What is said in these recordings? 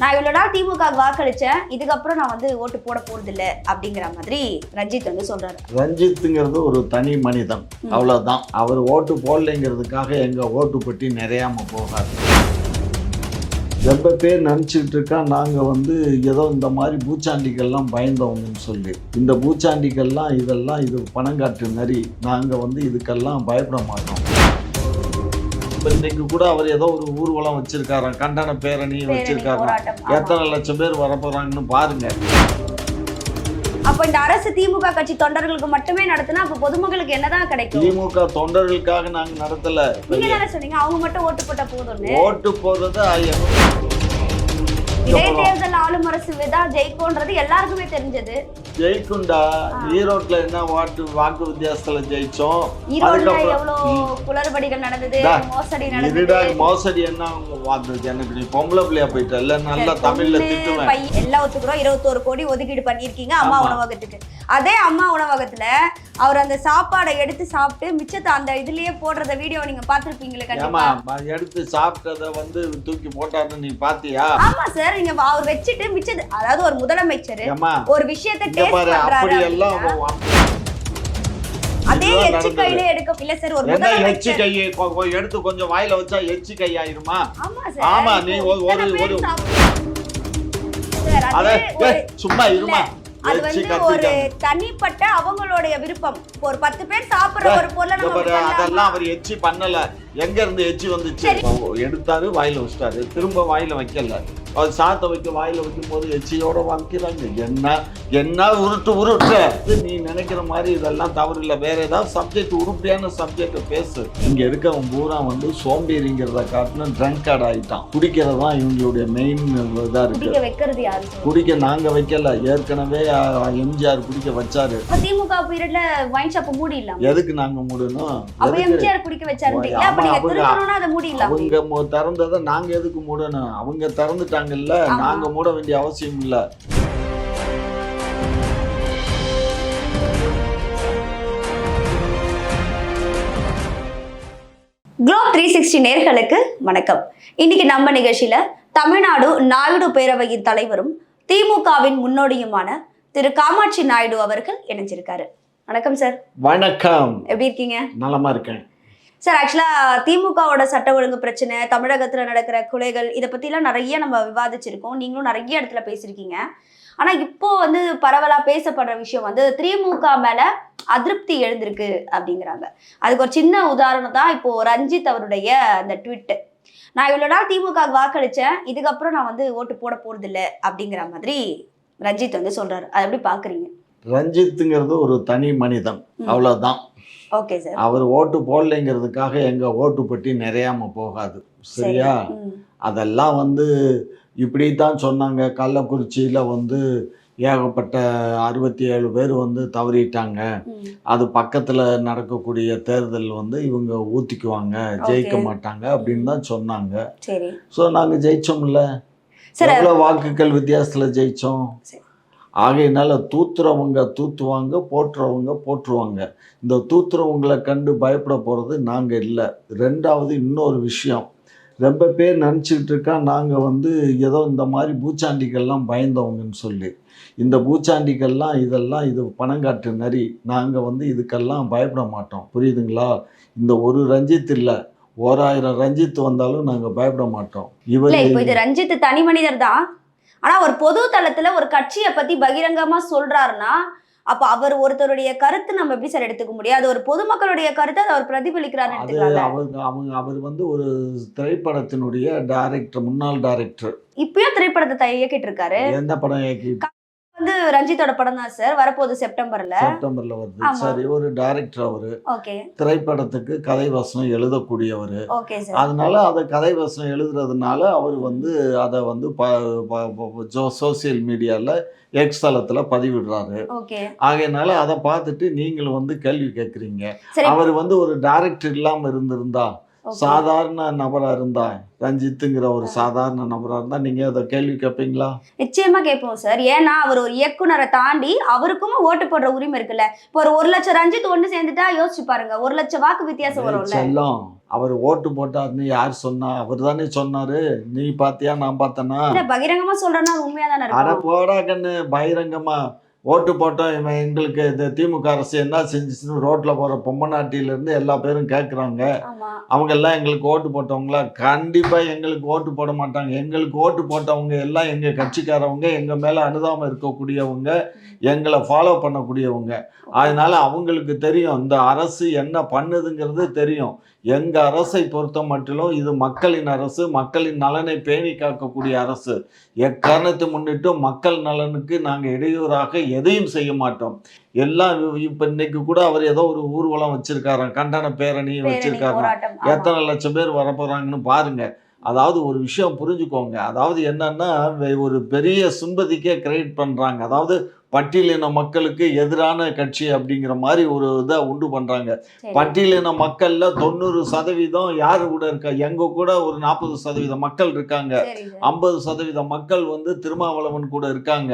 நான் இவ்வளவு நாள் திமுக வாக்களிச்சேன். இதுக்கப்புறம் நான் வந்து ஓட்டு போட போறது இல்ல அப்படிங்கிற மாதிரி ரஞ்சித் வந்து சொல்றாரு. ரஞ்சித்துங்கிறது ஒரு தனி மனிதன். அவ்வளவுதான். அவர் ஓட்டு போடலைங்கிறதுக்காக எங்க ஓட்டு பெட்டி நிறையாம போகாது. ரொம்ப பேர் நினச்சிக்கிட்டு இருக்கா நாங்கள் வந்து ஏதோ இந்த மாதிரி பூச்சாண்டிகள்லாம் பயந்தவங்கன்னு சொல்லி. இந்த பூச்சாண்டிகள்லாம் இதெல்லாம் இது பணங்காட்டு நரி. நாங்கள் வந்து இதுக்கெல்லாம் பயப்பட மாட்டோம். இப்போ இன்னைக்கு கூட அவர் ஏதோ ஒரு ஊர்வலம் வச்சிருக்காராம் கண்டன பேரணி வச்சிருக்காராம். எத்தனை லட்சம் பேர் வரப்போறாங்கன்னு பாருங்க. அப்ப இந்த அரசு திமுக கட்சி தொண்டர்களுக்கு மட்டுமே நடத்தினா அப்ப பொதுமக்களுக்கு என்னதான் கிடைக்கும்? திமுக தொண்டர்களுக்காக நாங்க நடத்தல. நீங்க தானே சொன்னீங்க. அவங்க மட்டும் ஓட்டு போட்ட போதும்னு. ஓட்டு போடுறது. இடைத்தேர்தல் ஆளும் அரசு தான் ஜெயிக்கும்ன்றது எல்லாருக்குமே தெரிஞ்சது. ஜெயிக்குண்டா ஈரோட்ல என்ன வாட்டு வாக்கு வித்தியாசத்துல ஜெயிச்சோம்? ஈரோட்ல எவ்வளவு குளறுபடிகள் நடந்தது மோசடி நடந்தது? மோசடி என்ன வந்தது எனக்கு நீ பொம்பளை பிள்ளையா போயிட்ட. இல்ல நல்லா தமிழ்ல திட்டுவேன். எல்லாம் ஒத்துக்கிறோம். இருபத்தோரு கோடி ஒதுக்கீடு பண்ணியிருக்கீங்க. அம்மா. உணவகத்துக்கு. அதே அம்மா உணவகத்துல அவர் அந்த சாப்பாடை எடுத்து சாப்பிட்டு மிச்சத்தை அந்த இதுலயே போடுறத வீடியோ நீங்க பாத்திருப்பீங்களே கண்டிப்பா. எடுத்து சாப்பிட்டத வந்து தூக்கி போட்டாருன்னு நீ பாத்தியா? ஆமா சார் நீங்க அவர் வச்சுட்டு மிச்சது அதாவது ஒரு முதலமைச்சர் ஒரு விஷயத்தை டேஸ்ட் பண்றாரு அதே எச்சு. கையில எடுக்க இல்ல சார் ஒரு எச்சி கையை எடுத்து கொஞ்சம் வாயில வச்சா எச்சி கை ஆயிருமா? ஆமா சார் ஆமா, இப்போ நீ ஒரு- ஒரு- சும்மா இருமா. அது வந்து ஒரு தனிப்பட்ட அவங்களுடைய விருப்பம் ஒரு பத்து பேர் சாப்பிடுற ஒரு பொருளை? அதெல்லாம் அவர் எச்சி பண்ணல எங்க இருந்து எச்சி வந்துச்சு? எடுத்தாரு வாயில வச்சிட்டாரு. திரும்ப வாயில வைக்கல. அவர் சாத்த வைக்க வாயில வைக்கும் போது எச்சியோட வைக்கிறாங்க என்ன என்ன உருட்டு உருட்டு. நீ நினைக்கிற மாதிரி இதெல்லாம் தவறு இல்ல. வேற ஏதாவது சப்ஜெக்ட் உருப்படியான சப்ஜெக்ட் பேசு. இங்க இருக்கவன் பூரா வந்து சோம்பேறிங்கிறத காட்டிலும் ட்ரங்க் கார்டு ஆயிட்டான். குடிக்கிறது தான் இவங்களுடைய மெயின் இதா இருக்கு. குடிக்க நாங்க வைக்கல. ஏற்கனவே எம்ஜிஆர் குடிக்க வச்சாரு. திமுக பீரியட்ல வைன் ஷாப் மூடிடலாம் எதுக்கு நாங்க மூடணும்? எம்ஜிஆர் குடிக்க வச்சாருன்றீங்களா அப்ப ஆமா, நீங்க அவங்க- திருத்தணும்னா அதை மூடிடலாம் அவங்க மு- திறந்ததை நாங்க எதுக்கு மூடணும்? அவங்க திறந்துட்டாங்கல்ல. நாங்க மூட வேண்டிய அவசியம் இல்ல. குளோப் த்ரீ சிக்ஸ்டி நேர்களுக்கு வணக்கம். இன்னைக்கு நம்ம நிகழ்ச்சியில தமிழ்நாடு நாயுடு பேரவையின் தலைவரும் திமுகவின் முன்னோடியுமான திரு காமாட்சி நாயுடு அவர்கள் இணைஞ்சிருக்காரு. வணக்கம் சார். வணக்கம். எப்படி இருக்கீங்க? நலமா இருக்கேன். சார் ஆக்சுவலா திமுகவோட சட்ட ஒழுங்கு பிரச்சனை தமிழகத்துல நடக்கிற கொலைகள் இதை பத்திலாம் நிறைய நம்ம விவாதிச்சிருக்கோம். நீங்களும் நிறைய இடத்துல பேசியிருக்கீங்க. ஆனா இப்போ வந்து பரவலா பேசப்படுற விஷயம் வந்து திமுக மேல அதிருப்தி எழுந்திருக்கு அப்படிங்கிறாங்க. அதுக்கு ஒரு சின்ன உதாரணம் தான் இப்போ ரஞ்சித் அவருடைய அந்த ட்விட் நான் இவ்வளவு நாள் திமுக வாக்களிச்சேன் இதுக்கப்புறம் நான் வந்து ஓட்டு போட போறது இல்ல அப்படிங்கிற மாதிரி ரஞ்சித் வந்து சொல்றாரு. அதை எப்படி பாக்குறீங்க ரஞ்சித்துங்கிறது ஒரு தனி மனிதன். ம். Okay sir. அவர் ஓட்டு போடலைங்கிறதுக்காக எங்க ஓட்டு பெட்டி நிறையாம போகாது. சரியா. அதெல்லாம் வந்து இப்படி தான் சொன்னாங்க. கள்ளக்குறிச்சியில வந்து ஏகப்பட்ட அறுபத்தி ஏழு பேர் வந்து தவறிட்டாங்க. அது பக்கத்துல நடக்கக்கூடிய தேர்தல் வந்து இவங்க ஊத்திக்குவாங்க. ஜெயிக்க. மாட்டாங்க அப்படின்னு தான் சொன்னாங்க. ஸோ நாங்க ஜெயிச்சோம்ல. சார் எவ்வளவு வாக்குகள் வித்தியாசத்துல ஜெயிச்சோம்? சரி. ஆகையினால தூத்துறவங்க தூத்துவாங்க போற்றுறவங்க போற்றுவாங்க. இந்த தூத்துறவங்களை கண்டு பயப்பட போகிறது நாங்கள் இல்லை. ரெண்டாவது இன்னொரு விஷயம். ரொம்ப பேர் நினச்சிக்கிட்டு இருக்கா நாங்கள் வந்து ஏதோ இந்த மாதிரி பூச்சாண்டிகள்லாம் பயந்தவங்கன்னு சொல்லி. இந்த பூச்சாண்டிகள்லாம் இதெல்லாம் இது பணங்காட்டு நரி நாங்கள் வந்து இதுக்கெல்லாம் பயப்பட மாட்டோம். புரியுதுங்களா? இந்த ஒரு ரஞ்சித் இல்லை. ஓராயிரம் ரஞ்சித் வந்தாலும் நாங்கள் பயப்பட மாட்டோம். இவர் இது ரஞ்சித் தனி மனிதர் தான். ஆனா ஒரு பொது தளத்துல ஒரு கட்சியை பத்தி பகிரங்கமா சொல்றாருன்னா அப்ப அவர் ஒருத்தருடைய கருத்து நம்ம எப்படி சார் எடுத்துக்க முடியும்? அது ஒரு பொதுமக்களுடைய கருத்தை அதை அவர் எடுத்துக்கலாம்ல? அவங்க அவங்க அவர் வந்து ஒரு திரைப்படத்தினுடைய டைரக்டர் முன்னாள் டைரக்டர் இப்பயும் திரைப்படத்தை இயக்கிட்டு இருக்காரு. எந்த படம் இயக்கி வந்து ரஞ்சித்தோட படம் தான் சார் வரப்போகுது செப்டம்பர்ல செப்டம்பர்ல வருது. சரி ஒரு டைரக்டர் அவரு. திரைப்படத்துக்கு கதை வசனம் எழுதக்கூடியவர். அதனால அதை கதை வசனம் எழுதுறதுனால அவர் வந்து அதை வந்து சோசியல் மீடியாவில் எக்ஸ் தளத்தில் பதிவிடுறாரு. ஆகையினால அதை பார்த்துட்டு நீங்களும் வந்து கேள்வி கேட்குறீங்க. அவர் வந்து ஒரு டைரக்டர் இல்லாமல் இருந்திருந்தா. சாதாரண நபரா இருந்தா ரஞ்சித்துங்கிற ஒரு சாதாரண நபரா இருந்தா நீங்க அதை கேள்வி கேட்பீங்களா நிச்சயமா கேட்போம் சார் ஏன்னா அவர் ஒரு இயக்குனரை தாண்டி அவருக்கும் ஓட்டு போடுற உரிமை இருக்குல்ல. இப்போ ஒரு ஒரு லட்சம் ரஞ்சித் ஒண்ணு சேர்ந்துட்டா யோசிச்சு பாருங்க ஒரு லட்சம் வாக்கு வித்தியாசம் வரும்ல. செல்லம் அவர் ஓட்டு போட்டாருன்னு யார் சொன்னா? அவர் தானே சொன்னாரு. நீ பாத்தியா நான் பார்த்தேனா பகிரங்கமா சொல்றேன்னா உண்மையா தானே அட போடா கண்ணு. பகிரங்கமா. ஓட்டு போட்டோம் இவன் எங்களுக்கு இந்த திமுக அரசு என்ன செஞ்சுச்சுன்னு ரோட்ல போற பொம்மநாட்டில இருந்து எல்லா பேரும் கேட்குறாங்க அவங்க எல்லாம் எங்களுக்கு ஓட்டு போட்டவங்களா? கண்டிப்பா எங்களுக்கு ஓட்டு போட மாட்டாங்க. எங்களுக்கு ஓட்டு போட்டவங்க எல்லாம் எங்க கட்சிக்காரவங்க எங்க மேல அனுதாபம் இருக்கக்கூடியவங்க எங்களை ஃபாலோ பண்ணக்கூடியவங்க. அதனால அவங்களுக்கு தெரியும் இந்த அரசு என்ன பண்ணுதுங்கிறது தெரியும். எங்க அரசை பொறுத்த மட்டிலும் இது மக்களின் அரசு மக்களின் நலனை பேணி காக்கக்கூடிய அரசு. எக்காரணத்தை முன்னிட்டு மக்கள் நலனுக்கு நாங்க இடையூறாக எதையும் செய்ய மாட்டோம். எல்லாம் இப்ப இன்னைக்கு கூட அவர் ஏதோ ஒரு ஊர்வலம் வச்சிருக்காராம். கண்டன பேரணி பேரணி வச்சிருக்காராம். எத்தனை லட்சம் பேர் வரப்போறாங்கன்னு பாருங்க. அதாவது ஒரு விஷயம் புரிஞ்சுக்கோங்க. அதாவது என்னன்னா ஒரு பெரிய சிம்பதிக்கே கிரியேட் பண்றாங்க. அதாவது பட்டியலின மக்களுக்கு எதிரான கட்சி அப்படிங்கிற மாதிரி ஒரு இதை உண்டு பண்றாங்க. சரி. பட்டியலின மக்கள்ல தொண்ணூறு சதவீதம் யாரு கூட இருக்கா? எங்க கூட ஒரு நாற்பது சதவீத மக்கள் இருக்காங்க. ஐம்பது சதவீத மக்கள் வந்து திருமாவளவன் கூட இருக்காங்க.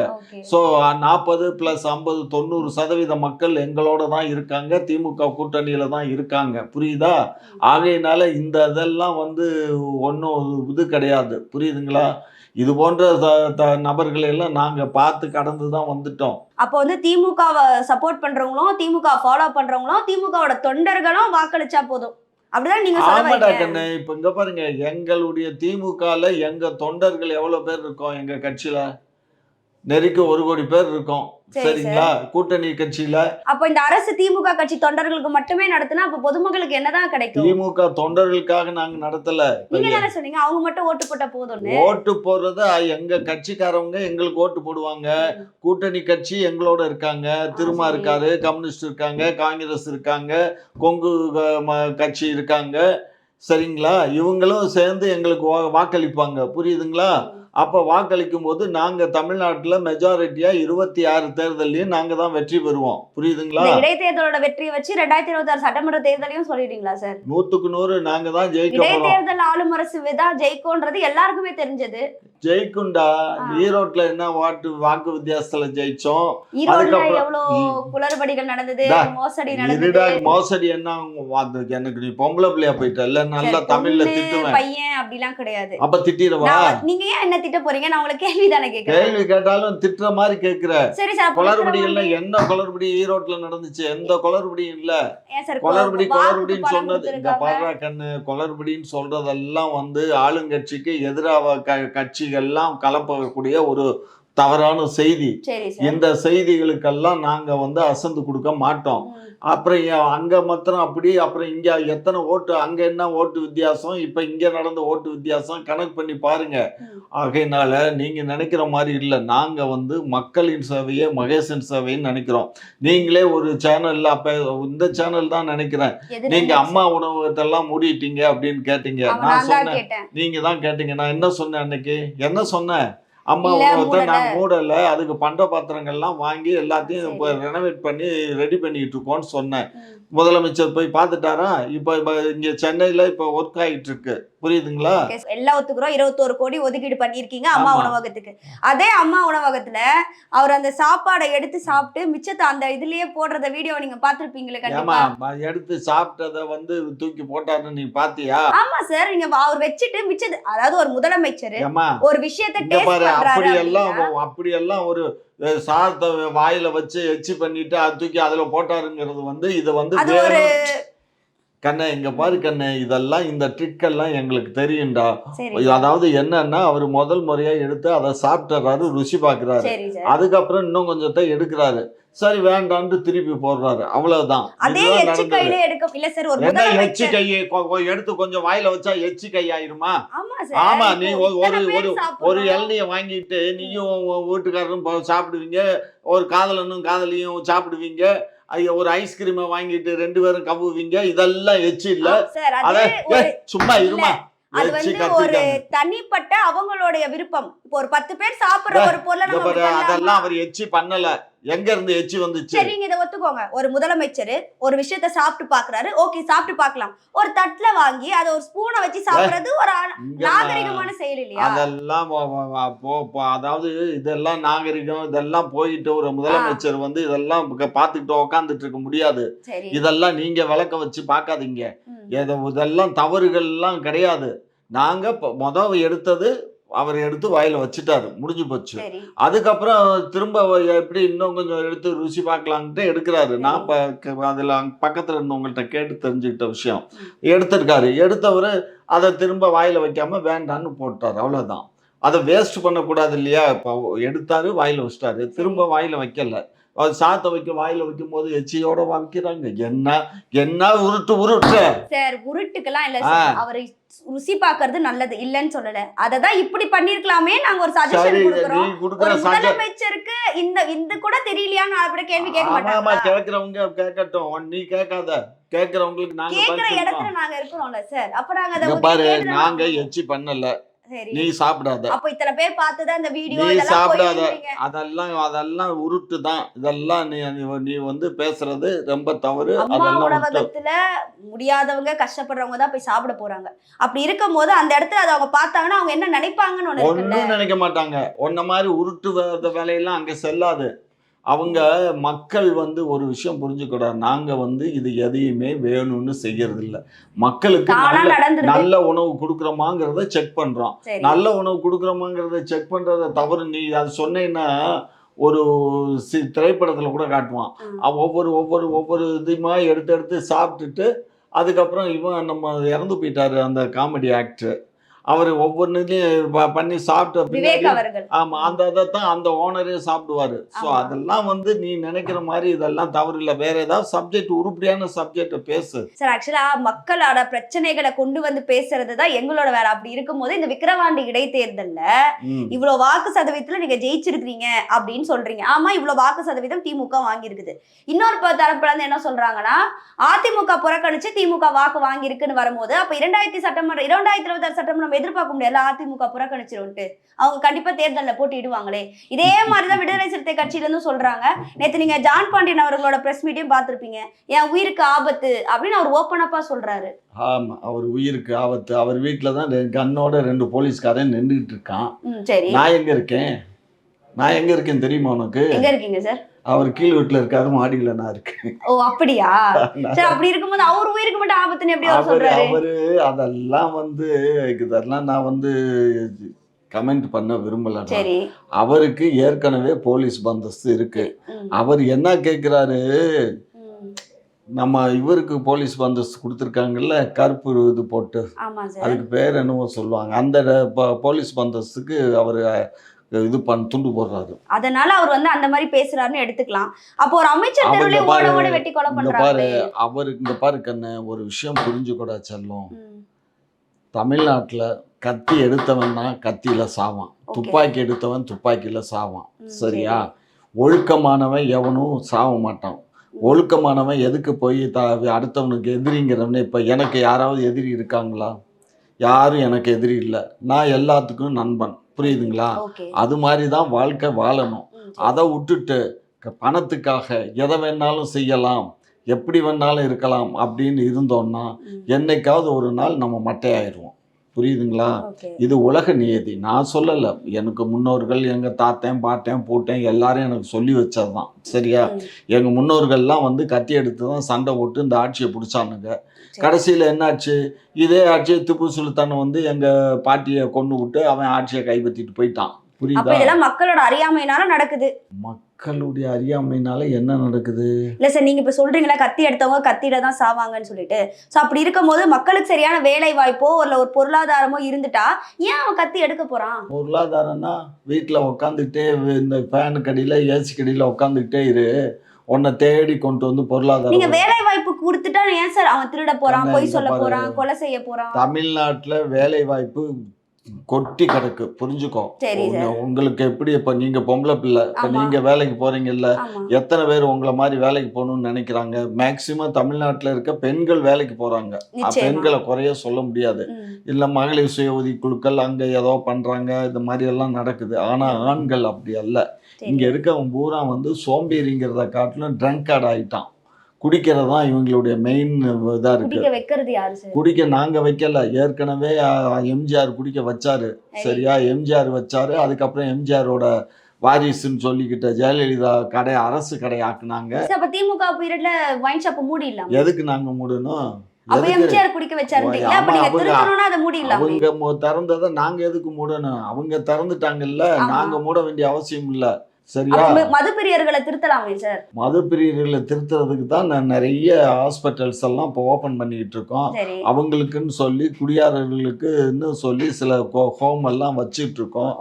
ஸோ நாற்பது ப்ளஸ் ஐம்பது தொண்ணூறு சதவீத மக்கள் எங்களோட தான் இருக்காங்க. திமுக கூட்டணியில தான் இருக்காங்க. புரியுதா? ஆகையினால இந்த இதெல்லாம் வந்து ஒன்றும் இது கிடையாது. புரியுதுங்களா? இது போன்ற நபர்களை எல்லாம் நாங்கள் பார்த்து கடந்து தான் வந்துட்டோம். அப்போ வந்து திமுகவை சப்போர்ட் பண்றவங்களும் திமுக ஃபாலோ பண்றவங்களும் திமுகவோட தொண்டர்களும் வாக்களிச்சா போதும். அப்படிதான் நீங்க ஆமாடா கண்ணு. இப்போ இங்க பாருங்க எங்களுடைய திமுகல எங்க தொண்டர்கள் எவ்வளவு பேர் இருக்கோம் எங்க கட்சியில? நெருக்கி ஒரு கோடி பேர் இருக்கோம். சரி, சரிங்களா? கூட்டணி கட்சியில அப்போ இந்த அரசு திமுக கட்சி தொண்டர்களுக்கு மட்டுமே நடத்துனா அப்ப பொதுமக்களுக்கு என்னதான் கிடைக்கும்? திமுக தொண்டர்களுக்காக நாங்க நடத்தல. நீங்க தானே சொன்னீங்க அவங்க மட்டும் ஓட்டு போட்டா போதும்னு. ஓட்டு போடுறது எங்க கட்சிக்காரவங்க எங்களுக்கு ஓட்டு போடுவாங்க. கூட்டணி கட்சி எங்களோட இருக்காங்க. திருமா. இருக்காரு கம்யூனிஸ்ட் இருக்காங்க காங்கிரஸ் இருக்காங்க கொங்கு கட்சி இருக்காங்க. சரிங்களா? இவங்களும் சேர்ந்து எங்களுக்கு வாக்களிப்பாங்க. புரியுதுங்களா? அப்போ வாக்களிக்கும் போது நாங்க தமிழ்நாட்டுல மெஜாரிட்டியா இருபத்தி ஆறு தேர்தலையும் நாங்க தான் வெற்றி பெறுவோம். புரியுதுங்களா? இடைத்தேர்தலோட வெற்றியை வச்சு ரெண்டாயிரத்தி இருபத்தி ஆறு சட்டமன்ற தேர்தலையும் சொல்லிடுறீங்களா சார் நூத்துக்கு நூறு நாங்க தான் ஜெயிக்க இடைத்தேர்தல் ஆளும் அரசு தான் ஜெயிக்கும்ன்றது எல்லாருக்குமே தெரிஞ்சது. ஜெயிக்குண்டா. ஈரோட்ல என்ன வாட்டு வாக்கு வித்தியாசத்துல ஜெயிச்சோம். குளறுபடிகள் நடந்தது மோசடி நடந்தது. மோசடி என்ன? அது எனக்கு நீ பொம்பளை பிள்ளையா போயிட்ட. இல்ல நல்லா தமிழ்ல திட்டுவேன். பையன் அப்படிலாம் கிடையாது. அப்ப திட்டிடுவா? நீங்க ஏன் என்ன திட்ட போறீங்க? நான் உங்களுக்கு கேள்வி தானே கேக்குறேன். கேள்வி கேட்டாலும் திட்டுற மாதிரி கேக்குற சரி சார் குளறுபடி இல்ல என்ன? குளறுபடி? ஈரோட்ல நடந்துச்சு. எந்த குளறுபடியும் இல்ல. குளறுபடி குளறுபடின்னு சொன்னது. இந்த. பாடுறா கண்ணு. குளறுபடின்னு சொல்றதெல்லாம் வந்து ஆளுங்கட்சிக்கு எதிராக கட்சிகள்லாம் கலப்பக்கூடிய ஒரு தவறான செய்தி. இந்த செய்திகளுக்கெல்லாம் நாங்க வந்து அசந்து கொடுக்க மாட்டோம். அப்புறம் அங்க மாத்திரம் அப்படி அப்புறம் இங்க எத்தனை ஓட்டு அங்க என்ன ஓட்டு வித்தியாசம் இப்ப இங்க நடந்த ஓட்டு வித்தியாசம் கணக்கு பண்ணி பாருங்க. ஆகையினால நீங்க நினைக்கிற மாதிரி இல்ல. நாங்க வந்து மக்களின் சேவையே மகேசன் சேவைன்னு நினைக்கிறோம். நீங்களே ஒரு சேனல்ல அப்ப இந்த சேனல் தான் நினைக்கிறேன். நீங்க? அம்மா உணவகத்தெல்லாம் மூடிட்டீங்க அப்படின்னு கேட்டீங்க. நான் சொன்னேன். நீங்க தான் கேட்டீங்க. நான் என்ன சொன்னேன் அன்னைக்கு? என்ன சொன்னேன்? அம்மா உணவகத்தை. நான் மூடல. அதுக்கு பண்ட பாத்திரங்கள்லாம் வாங்கி எல்லாத்தையும் இப்போ. ரெனோவேட் பண்ணி ரெடி பண்ணிட்டு இருக்கோம்னு சொன்னேன். முதலமைச்சர் போய் பார்த்துட்டாரா? இப்போ இங்க சென்னையில இப்போ ஒர்க் ஆயிட்டு இருக்கு புரியுதுங்களா எல்லாம் ஒத்துக்குறோம். இருபத்தோரு கோடி ஒதுக்கீடு பண்ணிருக்கீங்க அம்மா. உணவகத்துக்கு. அதே அம்மா உணவகத்துல அவர் அந்த சாப்பாடை எடுத்து சாப்பிட்டு மிச்சத்தை அந்த இதுலயே போடுறத வீடியோ நீங்க பாத்திருப்பீங்களே கண்டிப்பா. எடுத்து சாப்பிட்டதை வந்து தூக்கி போட்டாருன்னு நீ பாத்தியா? ஆமா சார் நீங்க அவர் வச்சுட்டு மிச்சது அதாவது ஒரு முதலமைச்சர் ஒரு விஷயத்தை அப்படி எல்லாம் அப்படி எல்லாம் ஒரு சாதத்தை வாயில வச்சு எச்சி பண்ணிட்டு அது தூக்கி அதுல போட்டாருங்கிறது வந்து இது வந்து கண்ணே இங்க பாரு கண்ணே இதெல்லாம் இந்த ட்ரிக் எல்லாம் எங்களுக்கு தெரியும்டா. அதாவது என்னன்னா அவர் முதல் முறையா எடுத்து அதை சாப்பிட்டுறாரு ருசி பாக்குறாரு. அதுக்கப்புறம் இன்னும் கொஞ்சத்தை எடுக்கிறாரு. சரி வேண்டாம்னு திருப்பி போடுறாரு. அவ்வளவுதான். அதே எச்சு. கையில எடுக்க இல்ல சார் ஒரு எச்சி கையை எடுத்து கொஞ்சம் வாயில வச்சா எச்சி கை ஆயிருமா? ஆமா நீ ஒரு ஒரு ஒரு. இளநிய வாங்கிட்டு நீயும் வீட்டுக்காரரும் சாப்பிடுவீங்க. ஒரு காதலனும் காதலியும் சாப்பிடுவீங்க. ஒரு ஐஸ்கிரீமை வாங்கிட்டு ரெண்டு பேரும் கவ்வுவீங்க. இதெல்லாம் எச்சி இல்ல. அத சும்மா இருமா. அது வந்து ஒரு தனிப்பட்ட அவங்களுடைய விருப்பம். ஒரு பத்து பேர் சாப்பிடுற ஒரு பொருளை நம்ம அதெல்லாம்? அவர் எச்சி பண்ணல. எங்க இருந்து எச்சி வந்துச்சு? சரி நீங்க இதை ஒத்துக்கோங்க. ஒரு முதலமைச்சர் ஒரு விஷயத்த சாப்பிட்டு பாக்குறாரு ஓகே சாப்பிட்டு பார்க்கலாம். ஒரு தட்டுல வாங்கி அதை ஒரு ஸ்பூனை வச்சு சாப்பிடுறது ஒரு நாகரிகமான செயல் இல்லையா? அதெல்லாம் அதாவது இதெல்லாம் நாகரிகம் இதெல்லாம் போயிட்டு ஒரு முதலமைச்சர் வந்து இதெல்லாம் ப- பார்த்துக்கிட்டு உக்காந்துட்டு இருக்க முடியாது. இதெல்லாம் நீங்க விளக்க வச்சு. ஏதோ இதெல்லாம் தவறுகள்லாம் கிடையாது. நாங்க ப- மொத எடுத்தது அவர் எடுத்து வாயில வச்சுட்டாரு. முடிஞ்சு போச்சு. அதுக்கப்புறம் திரும்ப எப்படி இன்னும் கொஞ்சம் எடுத்து ருசி பார்க்கலான்ட்டு எடுக்கிறாரு. நான் அதில் பக்கத்தில் இருந்தவங்கள்ட்ட கேட்டு தெரிஞ்சுக்கிட்ட விஷயம். எடுத்திருக்காரு. எடுத்தவர் அதை திரும்ப வாயில் வைக்காம வேண்டான்னு போட்டார். அவ்வளோதான் அதை வேஸ்ட் பண்ணக்கூடாது இல்லையா? இப்போ எடுத்தாரு வாயில் வச்சிட்டாரு. திரும்ப வாயில் வைக்கல. சாத்தை வைக்க வாயில் வைக்கும் போது எச்சியோட வைக்கிறாங்க என்ன என்ன உருட்டு உருட்டு. சார் உருட்டுக்கெல்லாம் இல்ல அவரை ருசி பார்க்கிறது நல்லது இல்லைன்னு சொல்லல. அததான் இப்படி பண்ணிருக்கலாமே நாங்க ஒரு சஜஷன் கொடுக்குறோம். முதலமைச்சருக்கு இந்த இந்த கூட தெரியலையான்னு நாலு பேர் கேள்வி கேட்க ஆமா ஆமா மாட்டாங்க கேட்கறவங்க கேட்கட்டும். நீ கேட்காத. கேட்கறவங்களுக்கு நாங்க கேக்குற இடத்துல. நாங்க இருக்கிறோம்ல சார். அப்ப நாங்க பாரு நாங்க. எச்சி பண்ணல. நீ சாப்பிடாத. அப்ப இத்தனை பேர் பார்த்ததா இந்த வீடியோ நீ சாப்பிடாத. அதெல்லாம் அதெல்லாம் உருட்டு தான் இதெல்லாம் நீ நீ- வந்து பேசுறது ரொம்ப தவறு. உணவகத்துல முடியாதவங்க கஷ்டப்படுறவங்க தான் போய் சாப்பிட போறாங்க. அப்படி இருக்கும்போது அந்த இடத்துல அதை அவங்க பார்த்தாங்கன்னா அவங்க என்ன நினைப்பாங்கன்னு ஒண்ணும் நினைக்க மாட்டாங்க. உன்ன மாதிரி உருட்டு வேலையெல்லாம் அங்க செல்லாது. அவங்க மக்கள் வந்து ஒரு விஷயம் புரிஞ்சுக்கூடாது நாங்க வந்து இது எதையுமே வேணும்னு செய்யறது இல்ல மக்களுக்கு நல்ல நல்ல உணவு கொடுக்குறோமாங்கிறத செக் பண்றோம். சரி. நல்ல உணவு கொடுக்குறோமாங்கிறத செக் பண்றத தவறு நீ அது சொன்னேன்னா ஒரு சி திரைப்படத்தில் கூட காட்டுவான். ஒவ்வொரு ஒவ்வொரு ஒவ்வொரு இதுமா எடுத்து எடுத்து சாப்பிட்டுட்டு அதுக்கப்புறம் இவன் நம்ம இறந்து போயிட்டாரு அந்த காமெடி ஆக்டர். அவர் ஒவ்வொன்றுலையும் பண்ணி சாப்பிட்ட விவேக் பின்னாடி அவர்கள். ஆமா அந்த அந்த ஓனரே சாப்பிடுவாரு. ஸோ. அதெல்லாம் வந்து நீ நினைக்கிற மாதிரி இதெல்லாம் தவறு இல்லை. வேற ஏதாவது சப்ஜெக்ட் உருப்படியான சப்ஜெக்டை பேசு. சார் ஆக்சுவலா மக்களோட பிரச்சனைகளை கொண்டு வந்து பேசுறது தான் எங்களோட வேலை. அப்படி இருக்கும்போது இந்த விக்கிரவாண்டி இடைத்தேர்தல்ல ம். இவ்வளவு வாக்கு சதவீதத்துல நீங்க ஜெயிச்சிருக்கீங்க அப்படின்னு சொல்றீங்க. ஆமா இவ்வளவு வாக்கு சதவீதம் திமுக வாங்கியிருக்குது. இன்னொரு தரப்புல இருந்து என்ன சொல்றாங்கன்னா அதிமுக புறக்கணிச்சு திமுக வாக்கு வாங்கியிருக்குன்னு வரும்போது அப்ப இரண்டாயிரத்தி சட்டமன்ற இரண்டாயிரத்தி இருபத்தாறு சட்டமன்றம் நம்ம எதிர்பார்க்க முடியல அதிமுக புறக்கணிச்சிருன்ட்டு அவங்க கண்டிப்பா தேர்தல்ல போட்டியிடுவாங்களே. இதே மாதிரிதான் விடுதலை சிறுத்தை கட்சியில இருந்து சொல்றாங்க. நேத்து நீங்க ஜான் பாண்டியன் அவர்களோட பிரஸ் மீட்டையும் பார்த்திருப்பீங்க. என் உயிருக்கு ஆபத்து அப்படின்னு அவர் ஓப்பன் அப்பா சொல்றாரு. ஆமா அவர் உயிருக்கு ஆபத்து. அவர் வீட்டில் தான் கன்னோட ரெண்டு போலீஸ்காரன் நின்றுட்டு இருக்கான். நான் எங்க இருக்கேன்? நான் எங்க இருக்கேன் தெரியுமா உனக்கு? எங்க இருக்கீங்க சார் அவர் கீழ் வீட்டுல இருக்காரு மாடியில நான் இருக்கேன். ஓ அப்படியா? சரி அப்படி இருக்கும்போது அவர் உயிருக்கு மட்டும் ஆபத்துன்னு எப்படி அவர் சொல்றாரு? அவரு அதெல்லாம் வந்து இதெல்லாம் நான் வந்து கமெண்ட் பண்ண விரும்பல அவருக்கு ஏற்கனவே போலீஸ் பந்தோபஸ்து இருக்கு. அவர் என்ன கேட்குறாரு. நம்ம இவருக்கு போலீஸ் பந்தோபஸ்து கொடுத்துருக்காங்கல்ல கருப்பு இது போட்டு. அதுக்கு பேர் என்னவோ சொல்லுவாங்க. அந்த போலீஸ் பந்தோபஸ்துக்கு அவர் இது பண்ண துண்டு போடுறாரு. அதனால அவர் வந்து அந்த மாதிரி பேசுறாருன்னு எடுத்துக்கலாம். அப்போ ஒரு அமைச்சர் தெருவிலே ஓட பாரு, ஓட வெட்டி கொலை பண்றாரு. அவருக்கு இந்த பாரு கண்ணு ஒரு விஷயம் புரிஞ்சுக்கூட செல்லும். தமிழ்நாட்டில் கத்தி எடுத்தவன் தான் கத்தியில சாவான். துப்பாக்கி எடுத்தவன் துப்பாக்கியில சாவான். சரியா? ஒழுக்கமானவன் எவனும் சாவ மாட்டான். ஒழுக்கமானவன் எதுக்கு போய் த அடுத்தவனுக்கு எதிரிங்கிறவனே இப்போ எனக்கு யாராவது எதிரி இருக்காங்களா? யாரும் எனக்கு எதிரி இல்லை. நான் எல்லாத்துக்கும் நண்பன். புரியுதுங்களா? அது மாதிரி தான் வாழ்க்கை வாழணும். அதை விட்டுட்டு பணத்துக்காக எதை வேணாலும் செய்யலாம் எப்படி வேணாலும் இருக்கலாம் அப்படின்னு இருந்தோம்னா என்னைக்காவது ஒரு நாள் நம்ம மட்டையாயிருவோம் புரியுதுங்களா? இது உலக நியதி. நான் சொல்லலை. எனக்கு முன்னோர்கள் எங்கள் தாத்தன் பாட்டன் பூட்டன் எல்லாரும் எனக்கு சொல்லி வச்சதுதான். சரியா? ம். எங்கள் முன்னோர்கள்லாம் வந்து கத்தி எடுத்து தான் சண்டை போட்டு இந்த ஆட்சியை பிடிச்சானுங்க. கடைசியில் என்னாச்சு? இதே ஆட்சியை திப்பு சுல்தான் வந்து எங்கள் பாட்டியை கொண்டு விட்டு அவன் ஆட்சியை கைப்பற்றிட்டு போயிட்டான். புரியுதா? இதெல்லாம் மக்களோட அறியாமையினால நடக்குது. மக்களுடைய அறியாமையினால என்ன நடக்குது? இல்ல சார் நீங்க இப்ப சொல்றீங்களா கத்தி எடுத்தவங்க கத்தியில தான் சாவாங்கன்னு சொல்லிட்டு. சோ அப்படி இருக்கும்போது மக்களுக்கு சரியான வேலை வாய்ப்போ இல்ல ஒரு பொருளாதாரமோ இருந்துட்டா ஏன் அவன் கத்தி எடுக்க போறான்? பொருளாதாரம்னா வீட்டில் உக்காந்துக்கிட்டே இந்த ஃபேனு கடியில் ஏசி கடியில் உட்காந்துக்கிட்டே இரு. உன்னை தேடி கொண்டு வந்து நீங்க பொருளாதாரம் வேலை வாய்ப்பு கொடுத்துட்டா ஏன் சார்? அவன் திருட போறான் பொய் சொல்ல. போறான் கொலை செய்ய போறான். தமிழ்நாட்டில் வேலை வாய்ப்பு கொட்டி கிடக்கு. புரிஞ்சுக்கோ. உங்களுக்கு எப்படி இப்ப நீங்க பொம்பளை பிள்ளை இப்ப. நீங்க வேலைக்கு போறீங்கல்ல எத்தனை பேர் உங்களை மாதிரி வேலைக்கு போகணும்னு நினைக்கிறாங்க? மேக்சிமம் தமிழ்நாட்டுல இருக்க பெண்கள் வேலைக்கு போறாங்க. பெண்களை குறைய சொல்ல முடியாது. இல்ல மகளிர் சுய உதவி குழுக்கள் அங்க ஏதோ பண்றாங்க இந்த மாதிரி எல்லாம் நடக்குது. ஆனா ஆண்கள் அப்படி அல்ல. இங்க இருக்கவன் பூரா வந்து சோம்பேறிங்கிறத காட்டிலும் ட்ரங்க் ஆட் ஆயிட்டான். குடிக்கிறது தான் இவங்களுடைய மெயின் இதா இருக்கு. குடிக்க வைக்கிறது யாரு சார்? குடிக்க நாங்க வைக்கல. ஏற்கனவே எம்ஜிஆர் குடிக்க வச்சாரு. சரியா? எம்ஜிஆர் வச்சாரு. அதுக்கப்புறம் எம்ஜிஆரோட வாரிசுன்னு சொல்லிக்கிட்ட ஜெயலலிதா கடை அரசு கடை ஆக்குனாங்க. அப்ப திமுக பீரியட்ல வைன் ஷாப் மூடிடலாம்? எதுக்கு நாங்க மூடணும்? அவங்க- திறந்ததை நாங்க எதுக்கு மூடணும்? அவங்க திறந்துட்டாங்கல்ல. நாங்க மூட வேண்டிய அவசியம் இல்ல. சரியா? அப்ப மது பிரியர்களை திருத்தலாமே சார். மது பிரியர்களை திருத்துறதுக்கு தான் நான் நிறைய ஹாஸ்பிட்டல்ஸ் எல்லாம் இப்போ ஓபன் பண்ணிக்கிட்டு இருக்கோம். அவங்களுக்குன்னு சொல்லி குடியாரர்களுக்குன்னு சொல்லி சில ஹோம் எல்லாம் வச்சிட்டு இருக்கோம்.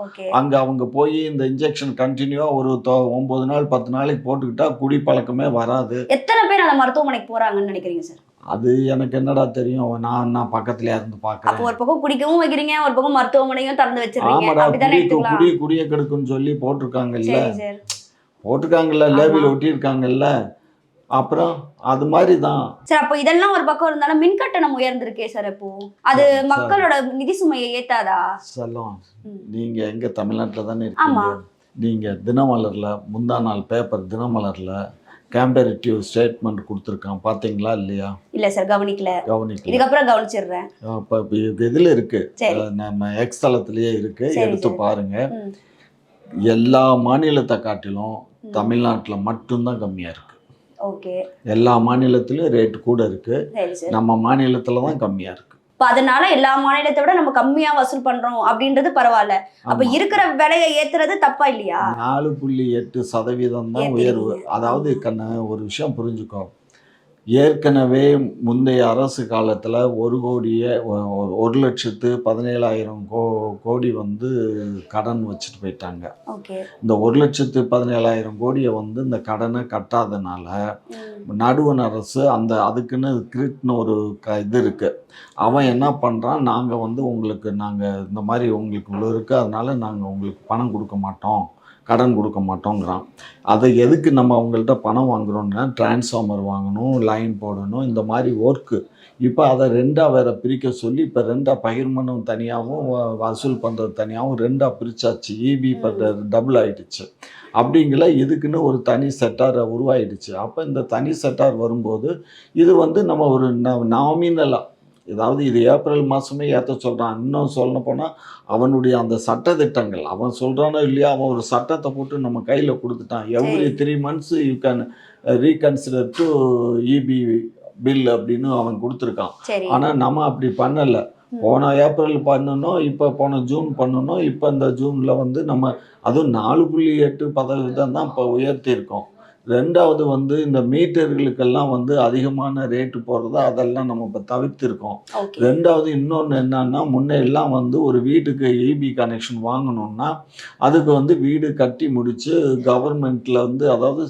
அங்க அவங்க போய் இந்த இன்ஜெக்ஷன் கண்டினியூவா ஒரு ஒன்பது நாள் பத்து நாளைக்கு போட்டுக்கிட்டா குடி பழக்கமே வராது. எத்தனை பேர் அந்த மருத்துவமனைக்கு போறாங்கன்னு நினைக்கிறீங்க சார்? அது எனக்கு என்னடா தெரியும்? நான் நான் பக்கத்துலயே இருந்து பாக்குறேன் ஒரு பக்கம் குடிக்கவும் வைக்கிறீங்க ஒரு பக்கம் மருத்துவமனையும் திறந்து வச்சிருக்கீங்க குடி குடிய கெடுக்குன்னு சொல்லி போட்டிருக்காங்கல்ல. போட்டிருக்காங்கல்ல. லேபிள் ஒட்டியிருக்காங்கல்ல. அப்புறம் அது மாதிரி தான் சார் அப்போ இதெல்லாம் ஒரு பக்கம் இருந்தாலும் மின் கட்டணம் உயர்ந்திருக்கே சார் இப்போ அது. மக்களோட நிதி சுமையை ஏத்தாதா? செல்லம். நீங்க எங்க தமிழ்நாட்டில் தானே இருக்கீங்க. நீங்க தினமலர்ல முந்தா நாள் பேப்பர் தினமலர்ல கேம்பேரிட்டிவ் ஸ்டேட்மெண்ட் கொடுத்துருக்கான். பாத்தீங்களா இல்லையா? இல்ல சார் கவனிக்கல. கவனிக்கல. இதுக்கப்புறம் கவனிச்சிடுறேன். அப்ப இப்ப இது இதுல இருக்கு. சரி. அஹ் நம்ம எக்ஸ் தளத்திலேயே இருக்கு. சரி, எடுத்து சரி. பாருங்க. ம். எல்லா மாநிலத்தை காட்டிலும். தமிழ்நாட்டுல மட்டும்தான் கம்மியா இருக்கு. ஓகே. எல்லா மாநிலத்திலும் ரேட் கூட இருக்கு. சரி சார். நம்ம மாநிலத்துல தான் கம்மியா இருக்கு. இப்ப அதனால எல்லா மாநிலத்தை விட நம்ம கம்மியா வசூல் பண்றோம் அப்படின்றது பரவாயில்ல. அப்ப. இருக்கிற விலையை ஏத்துறது தப்பா இல்லையா? நாலு புள்ளி எட்டு சதவீதம் தான். உயர்வு. அதாவது கண்ண ஒரு விஷயம் புரிஞ்சுக்கோ. ஏற்கனவே முந்தைய அரசு காலத்தில் ஒரு கோடியே ஒரு லட்சத்து பதினேழாயிரம் கோ கோடி வந்து கடன் வச்சுட்டு போயிட்டாங்க. இந்த ஒரு லட்சத்து பதினேழாயிரம் கோடியை வந்து இந்த கடனை கட்டாதனால நடுவண் அரசு அந்த அதுக்குன்னு கிரிட்னு ஒரு க இது இருக்கு. அவன் என்ன பண்ணுறான் நாங்கள் வந்து உங்களுக்கு நாங்கள் இந்த மாதிரி உங்களுக்கு இவ்வளோ இருக்குது அதனால நாங்கள் உங்களுக்கு பணம் கொடுக்க மாட்டோம். கடன் கொடுக்க மாட்டோங்கிறான். அதை எதுக்கு நம்ம அவங்கள்ட்ட பணம் வாங்குறோம்னா டிரான்ஸ்ஃபார்மர் வாங்கணும் லைன் போடணும் இந்த மாதிரி ஒர்க்கு இப்போ அதை ரெண்டாக வேற பிரிக்க சொல்லி இப்போ ரெண்டாக பகிர்மனம் தனியாகவும் வசூல் பண்ணுறது தனியாகவும் ரெண்டாக பிரிச்சாச்சு. இபி இப்போ டபுள் ஆயிடுச்சு. அப்படிங்கிற இதுக்குன்னு ஒரு தனி செட்டார் உருவாயிடுச்சு. அப்போ இந்த தனி செட்டார் வரும்போது இது வந்து நம்ம ஒரு நாமினலாக ஏதாவது இது ஏப்ரல் மாதமே ஏற்ற சொல்கிறான் இன்னும் சொல்ல போனால் அவனுடைய அந்த சட்டத்திட்டங்கள் அவன் சொல்கிறானோ இல்லையா அவன் ஒரு சட்டத்தை போட்டு நம்ம கையில் கொடுத்துட்டான். Every three months you can reconsider to EB bill அப்படின்னு அவன் கொடுத்துருக்கான். ஆனால் நம்ம அப்படி பண்ணலை. போன ஏப்ரல் பண்ணணும் இப்போ போன ஜூன் பண்ணணும் இப்போ இந்த ஜூனில் வந்து நம்ம அதுவும் நாலு புள்ளி எட்டு பதவீதம் தான் இப்போ உயர்த்தியிருக்கோம். ரெண்டாவது வந்து இந்த மீட்டர்களுக்கெல்லாம் வந்து அதிகமான ரேட்டு போடுறதா அதெல்லாம் நம்ம இப்போ தவிர்த்திருக்கோம். ரெண்டாவது இன்னொன்று என்னன்னா முன்ன எல்லாம் வந்து ஒரு வீட்டுக்கு இபி கனெக்ஷன் வாங்கணும்னா அதுக்கு வந்து வீடு கட்டி முடிச்சு கவர்மெண்ட்டில் வந்து அதாவது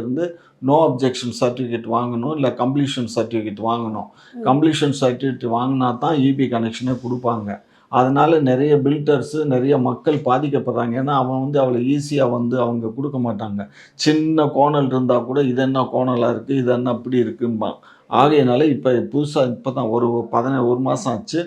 இருந்து நோ அப்ஜெக்ஷன் சர்டிஃபிகேட் வாங்கணும் இல்லை கம்ப்ளீஷன் சர்டிஃபிகேட் வாங்கணும். கம்ப்ளீஷன் சர்டிஃபிகேட் வாங்கினா தான் இபி கனெக்ஷனே கொடுப்பாங்க. அதனால் நிறைய பில்டர்ஸு நிறைய மக்கள் பாதிக்கப்படுறாங்க. ஏன்னா அவன் வந்து அவ்வளோ ஈஸியாக வந்து அவங்க கொடுக்க மாட்டாங்க. சின்ன கோணல் இருந்தால் கூட இது என்ன கோணலாக இருக்குது இது என்ன அப்படி இருக்கும்பான் ஆகையினால இப்போ புதுசாக இப்போ தான் ஒரு பதின ஒரு மாதம் ஆச்சு.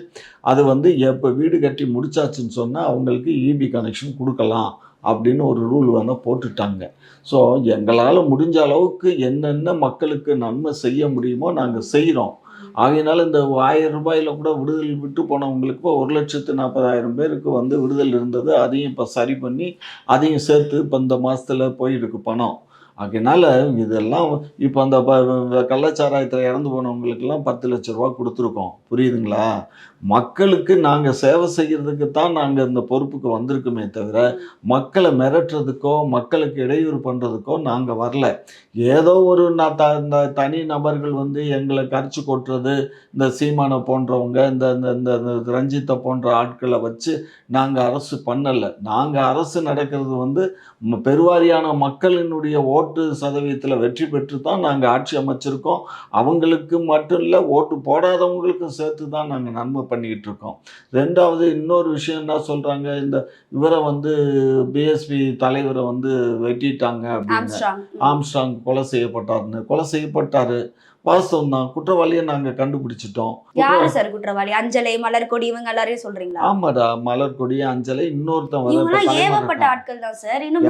அது வந்து எப்போ வீடு கட்டி முடிச்சாச்சுன்னு சொன்னால் அவங்களுக்கு இபி கனெக்ஷன் கொடுக்கலாம் அப்படின்னு ஒரு ரூல் வந்து போட்டுட்டாங்க. ஸோ எங்களால் முடிஞ்ச அளவுக்கு என்னென்ன மக்களுக்கு நன்மை செய்ய முடியுமோ நாங்கள் செய்கிறோம் ஆகையினால இந்த ஆயிரம் ரூபாயில கூட விடுதல் விட்டு போனவங்களுக்கு இப்போ ஒரு லட்சத்து நாற்பதாயிரம் பேருக்கு வந்து விடுதல் இருந்தது. அதையும் இப்போ சரி பண்ணி அதையும் சேர்த்து இப்போ இந்த மாதத்தில் போயிருக்கு பணம். அதனால் இதெல்லாம் இப்போ அந்த கள்ளச்சாராயத்தில் இறந்து போனவங்களுக்கெல்லாம் பத்து லட்ச ரூபா கொடுத்துருக்கோம். புரியுதுங்களா? மக்களுக்கு நாங்கள் சேவை செய்கிறதுக்கு தான் நாங்கள் இந்த பொறுப்புக்கு வந்திருக்குமே தவிர மக்களை மிரட்டுறதுக்கோ மக்களுக்கு இடையூறு பண்ணுறதுக்கோ நாங்கள் வரல. ஏதோ ஒரு நான் த இந்த தனி நபர்கள் வந்து எங்களை கரிச்சு கொட்டுறது இந்த சீமானை போன்றவங்க இந்த இந்த இந்த ரஞ்சித்தை போன்ற ஆட்களை வச்சு நாங்கள் அரசு பண்ணலை. நாங்கள் அரசு நடக்கிறது வந்து பெருவாரியான மக்களினுடைய ஓட்டு சதவீதத்தில் வெற்றி பெற்று தான் நாங்கள் ஆட்சி அமைச்சிருக்கோம். அவங்களுக்கு மட்டும் இல்லை ஓட்டு போடாதவங்களுக்கும் சேர்த்து தான் நாங்கள் நன்மை பண்ணிக்கிட்டு இருக்கோம் ரெண்டாவது இன்னொரு விஷயம் என்ன சொல்கிறாங்க இந்த இவரை வந்து பிஎஸ்பி தலைவரை வந்து வெட்டிட்டாங்க அப்படின்னு. ஆம்ஸ்டாங் கொலை செய்யப்பட்டாருன்னு. கொலை செய்யப்பட்டாரு. வாஸ்தவம் தான் குற்றவாளியை நாங்கள் கண்டுபிடிச்சிட்டோம். யாரு சார் குற்றவாளி? அஞ்சலை மலர்கொடி இவங்க எல்லாரையும் சொல்றீங்களா? ஆமாடா மலர்கொடி அஞ்சலை இன்னொருத்தன் தலைமறை ஏவப்பட்ட. ஆட்கள் தான் சார். இன்னும்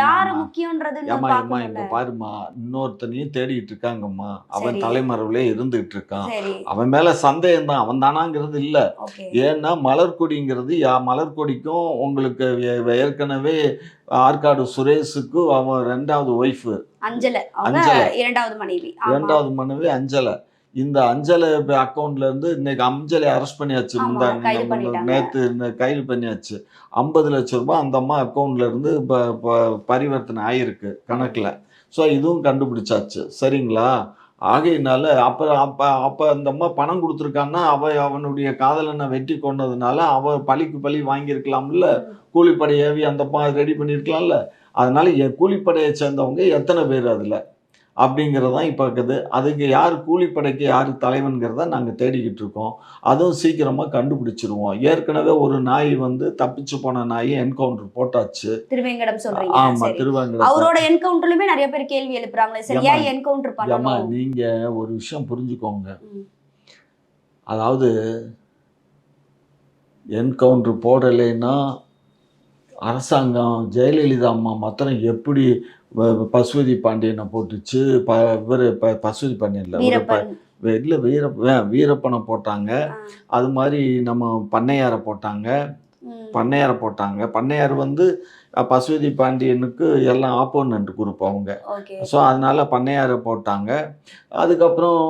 யாரு. முக்கியன்றது இங்க பார்க்கணும்ல. பாருமா இன்னொருத்தனையும் தேடிட்டு இருக்காங்கம்மா. அவன். தலைமறைவிலே இருந்துகிட்டு இருக்கான். அவன் மேல சந்தேகம் தான் அவன் தானாங்கிறது இல்ல. ஏன்னா மலர்கொடிங்கிறது யா மலர்கொடிக்கும் உங்களுக்கு ஏற்கனவே ஆற்காடு சுரேஷுக்கு அவன் ரெண்டாவது ஒய்ஃபு. அஞ்சலை. இரண்டாவது மனைவி. ஆமா. ரெண்டாவது மனைவி அஞ்சலை. இந்த அஞ்சலை அக்கௌண்ட்ல இருந்து இன்னைக்கு அஞ்சலை அரெஸ்ட் பண்ணியாச்சு. ஆமா, முந்தா கைது பண்ணியாச்சு. ஐம்பது லட்சம் ரூபாய் அந்த அம்மா அக்கௌண்ட்ல இருந்து ப- ப- பரிவர்த்தனை ஆயிருக்கு கணக்குல. ஸோ இதுவும் கண்டுபிடிச்சாச்சு. சரிங்களா? ஆகையினால அப்புறம் அப்ப அப்ப அந்த அம்மா பணம் கொடுத்துருக்கான்னா அவ அவனுடைய காதலனை வெட்டி கொண்டதுனால அவ பழிக்கு பழி வாங்கியிருக்கலாம்ல. கூலிப்படை ஏவி அந்த அம்மா ரெடி பண்ணியிருக்கலாம்ல அதனால என் கூலிப்படையை சேர்ந்தவங்க எத்தனை பேர் அதில்? அப்படிங்கிறதான் இப்போ இருக்குது. அதுக்கு யார் கூலிப்படைக்கு யார் தலைவன்கிறத நாங்கள் தேடிக்கிட்டு இருக்கோம். அதுவும் சீக்கிரமாக கண்டுபிடிச்சிருவோம். ஏற்கனவே ஒரு நாய் வந்து தப்பிச்சு போன நாயை என்கவுண்டர் போட்டாச்சு. திருவேங்கடம் சொல்றீங்க. ஆமாம் சரி. திருவாங்கட அவரோட என்கவுண்டர்லயுமே நிறைய பேர் கேள்வி எழுப்புறாங்களே. சரி ஏம்மா, ஏன் என்கவுண்டர் பண்ணணும்? நீங்கள் ஒரு விஷயம் புரிஞ்சுக்கோங்க. அதாவது என்கவுண்டர் போடலைன்னா அரசாங்கம் ஜெயலலிதா அம்மா மாத்திரம் எப்படி பசுபதி பாண்டியனை போட்டுச்சு? ப இவர் ப பசுபதி பாண்டியன் இல்லை வீரப்ப வீரப்பனை. போட்டாங்க. அது மாதிரி நம்ம பண்ணையாரை போட்டாங்க. பண்ணையாரை போட்டாங்க. பண்ணையார் வந்து பசுபதி பாண்டியனுக்கு எல்லாம் ஆப்போனண்ட் குரூப் அவங்க. ஸோ அதனால பண்ணையாரை போட்டாங்க. அதுக்கப்புறம்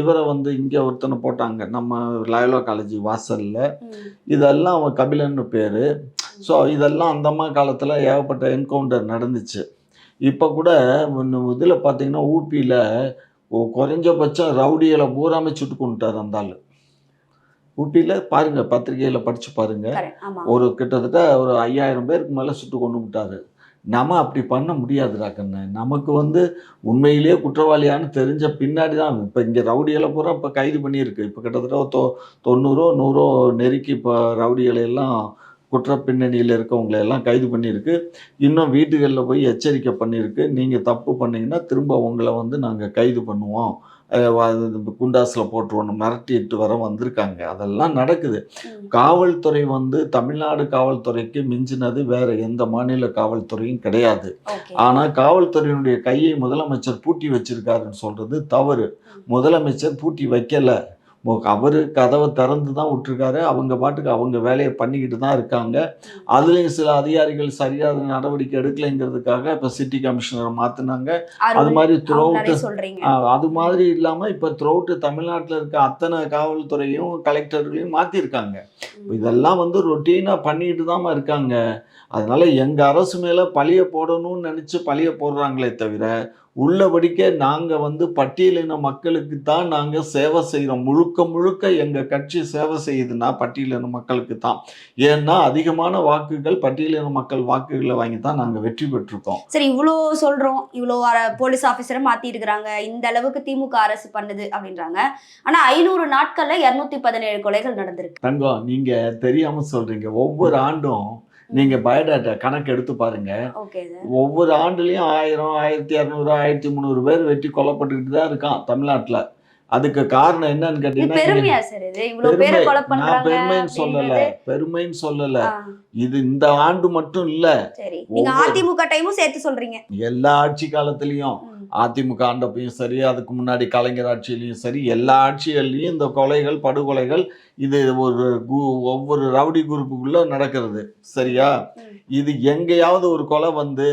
இவரை வந்து இங்கே ஒருத்தனை போட்டாங்க. நம்ம லயோலா காலேஜ் வாசலில். இதெல்லாம் அவன் கபிலன்னு பேர். ஸோ இதெல்லாம் அந்த அம்மா காலத்தில் ஏகப்பட்ட என்கவுண்டர் நடந்துச்சு. இப்போ கூட இதில் பார்த்தீங்கன்னா ஊபியில் குறைஞ்சபட்சம் ரவுடிகளை பூராமே சுட்டு கொண்டுட்டார் அந்த ஆள். ஊபியில் பாருங்க பத்திரிகையில் படித்து பாருங்க. correct. ஆமா. ஒரு கிட்டத்தட்ட ஒரு ஐயாயிரம் பேருக்கு மேலே சுட்டு கொண்டு விட்டாரு. நம்ம அப்படி பண்ண முடியாதுடா கண்ணு நமக்கு வந்து உண்மையிலேயே குற்றவாளியான்னு தெரிஞ்ச பின்னாடி தான். இப்போ இங்கே ரவுடிகளை பூரா இப்போ கைது பண்ணியிருக்கு. இப்போ கிட்டத்தட்ட ஒரு தொ தொண்ணூறோ நூறோ நெருக்கி இப்போ ரவுடிகளை எல்லாம் குற்ற பின்னணியில் இருக்கவங்களை எல்லாம் கைது பண்ணியிருக்கு. இன்னும் வீட்டுகளில் போய் எச்சரிக்கை பண்ணியிருக்கு. நீங்கள் தப்பு பண்ணீங்கன்னா திரும்ப உங்களை வந்து நாங்கள் கைது பண்ணுவோம். குண்டாஸில் போட்டுருவோம் மிரட்டிட்டு வர வந்திருக்காங்க. அதெல்லாம் நடக்குது. காவல்துறை வந்து தமிழ்நாடு காவல்துறைக்கு மிஞ்சினது வேற எந்த மாநில காவல்துறையும் கிடையாது. ஓகே. ஆனா காவல்துறையினுடைய கையை முதலமைச்சர் பூட்டி வச்சிருக்காருன்னு சொல்றது தவறு. முதலமைச்சர் பூட்டி வைக்கல. அவரு கதவை திறந்து தான் விட்டுருக்காரு. அவங்க பாட்டுக்கு அவங்க வேலையை பண்ணிக்கிட்டு தான் இருக்காங்க. அதுலேயும் சில அதிகாரிகள் சரியான நடவடிக்கை எடுக்கலைங்கிறதுக்காக இப்போ சிட்டி கமிஷனரை மாற்றினாங்க அது மாதிரி அவங்க த்ரூ நிறைய சொல்றீங்க. ஆஹ் அது மாதிரி இல்லாமல் இப்போ த்ரோட்டு தமிழ்நாட்டில் இருக்க அத்தனை காவல்துறையும் கலெக்டர்களையும் மாற்றிருக்காங்க. இதெல்லாம் வந்து ரொட்டீனாக பண்ணிட்டு தாம்மா இருக்காங்க. அதனால எங்கள் அரசு மேலே பழிய போடணும்னு நினச்சி பழிய போடுறாங்களே தவிர உள்ளபடிக்க நாங்கள் வந்து பட்டியலின மக்களுக்கு தான் நாங்கள் சேவை செய்கிறோம் முழுக்க முழுக்க எங்கள் கட்சி சேவை செய்யுதுன்னா பட்டியலின மக்களுக்கு தான் ஏன்னா அதிகமான வாக்குகள் பட்டியலின மக்கள் வாக்குகளை வாங்கி தான் நாங்கள் வெற்றி பெற்றிருக்கோம். சரி இவ்வளோ சொல்றோம். இவ்வளோ போலீஸ் ஆபீசரை மாத்தி இருக்கிறாங்க இந்த அளவுக்கு திமுக அரசு பண்ணுது அப்படின்றாங்க. ஆனா ஐநூறு நாட்கள்ல இருநூத்தி பதினேழு கொலைகள் நடந்திருக்கு. தங்கம் நீங்கள் தெரியாமல் சொல்கிறீங்க ஒவ்வொரு ஆண்டும் நீங்கள் பயோடேட்டா கணக்கு எடுத்து பாருங்க. ஒவ்வொரு ஆண்டுலேயும் ஆயிரம் ஆயிரத்தி இரநூறு ஆயிரத்தி முந்நூறு பேர் வெட்டி கொல்லப்பட்டுக்கிட்டு தான் இருக்கான் தமிழ்நாட்டில். அதுக்கு காரணம் என்னன்னு கேட்டீங்கன்னா நான் பெருமைன்னு சொல்லல. பெருமைன்னு சொல்லல. இது இந்த ஆண்டு மட்டும் இல்ல. அதிமுக டைமும் சேர்த்து சொல்றீங்க. எல்லா ஆட்சி காலத்திலையும். அதிமுக ஆண்டப்பையும் சரி அதுக்கு முன்னாடி கலைஞர் ஆட்சியிலையும் சரி எல்லா ஆட்சிகள்லையும் இந்த கொலைகள் படுகொலைகள் இது ஒரு ஒவ்வொரு ரவுடி குரூப்புக்குள்ள நடக்கிறது. சரியா. இது எங்கேயாவது ஒரு கொலை வந்து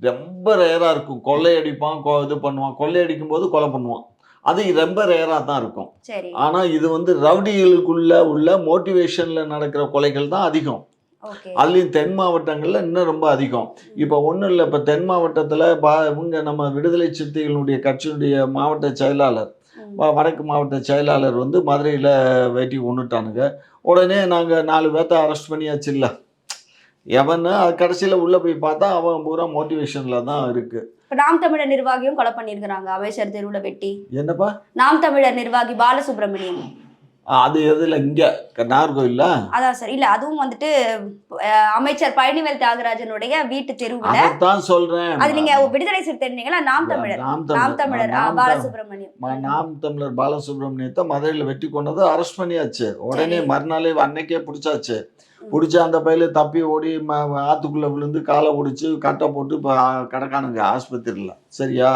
ரொம்ப ரேராக இருக்கும். கொள்ளையடிப்பான் கொ இது பண்ணுவான். கொள்ளையடிக்கும் போது கொலை பண்ணுவான். அது ரொம்ப ரேராக தான் இருக்கும். ஆனால் இது வந்து ரவுடிகளுக்குள்ள உள்ள மோட்டிவேஷனில் நடக்கிற கொலைகள் தான் அதிகம். அதுலேயும் தென் மாவட்டங்களில் இன்னும் ரொம்ப அதிகம். இப்போ ஒன்றும் இல்லை இப்போ தென் மாவட்டத்தில் பா இவங்க நம்ம விடுதலை சிறுத்தைகளுடைய கட்சியினுடைய மாவட்ட செயலாளர் வடக்கு மாவட்ட செயலாளர் வந்து மதுரையில் வெட்டி கொண்டுட்டானுங்க உடனே நாங்கள் நாலு பேர்த்த அரெஸ்ட் பண்ணியாச்சு இல்லை. எவன்னு அது கடைசியில் உள்ளே போய் பார்த்தா அவன் பூரா மோட்டிவேஷனில் தான் இருக்குது இப்ப நாம் தமிழர் நிர்வாகியும் கொலை பண்ணிருக்கிறாங்க அமைச்சர் தெருவுல வெட்டி. என்னப்பா? நாம் தமிழர் நிர்வாகி பாலசுப்ரமணியம். அது எதுல இங்க. நாகர்கோவில்ல அதான் சார். இல்ல அதுவும் வந்துட்டு அமைச்சர் பழனிவேல் தியாகராஜனுடைய வீட்டு தெருவுல. அதைத்தான் சொல்றேன். அது நீங்க விடுதலை சிறுத்தைனீங்களா நாம் தமிழர். நாம் தமிழர். பாலசுப்ரமணியம். நாம் தமிழர். பாலசுப்ரமணியத்தை மதுரையில் வெட்டி கொண்டது அரெஸ்ட் பண்ணியாச்சு. உடனே. மறுநாளே அன்னைக்கே பிடிச்சாச்சு. பிடிச்சி அந்த பையில தப்பி ஓடி ம ஆத்துக்குள்ள விழுந்து காலை ஒடிச்சு கட்டை போட்டு இப்போ கிடக்கானுங்க ஆஸ்பத்திரியில். சரியா.